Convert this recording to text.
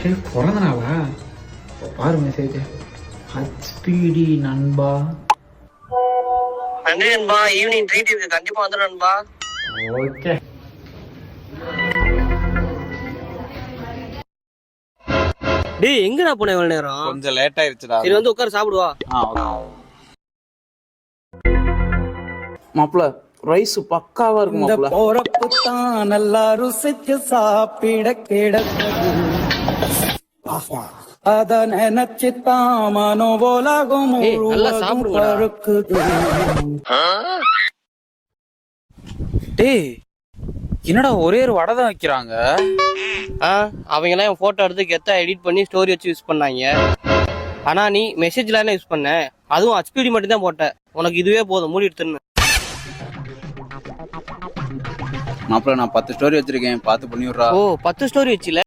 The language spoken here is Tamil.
ஏய், பிறந்த நாளா இப்போ பாரு மெசேஜ் ஹச்பிடி நண்பா. நன்றி நண்பா ஈவினிங் ட்ரீட் இருக்கு கண்டிப்பா வந்துடும் நண்பா. ஓகே. டேய் எங்கடா போன இவ்வளவு நேரம்? கொஞ்சம் லேட் ஆயிருச்சுடா. சரி வந்து உட்கார சாப்பிடுவா. மாப்பிள ரைஸ் பக்காவா இருக்கு இந்த மாப்பிள போறப்பு தான் நல்லா ருசிச்சு சாப்பிட கிடக்குது அத டேய் என்னடா ஒரே ஒரு வடை தான் வைக்கிறாங்க? ஆ அவங்க எல்லாம் என் போட்டோ எடுத்து கெத்தா எடிட் பண்ணி ஸ்டோரி வச்சு யூஸ் பண்ணாங்க. ஆனா நீ மெசேஜ்ல என்ன யூஸ் பண்ண. அதுவும் ஹச்பிடி மட்டும் தான் போட்ட. உனக்கு இதுவே போதும் மூடி எடுத்துன்னு மாப்பிள நான் பத்து ஸ்டோரி வச்சிருக்கேன். பார்த்து பண்ணி விட்றா ஓ பத்து ஸ்டோரி வச்சுல?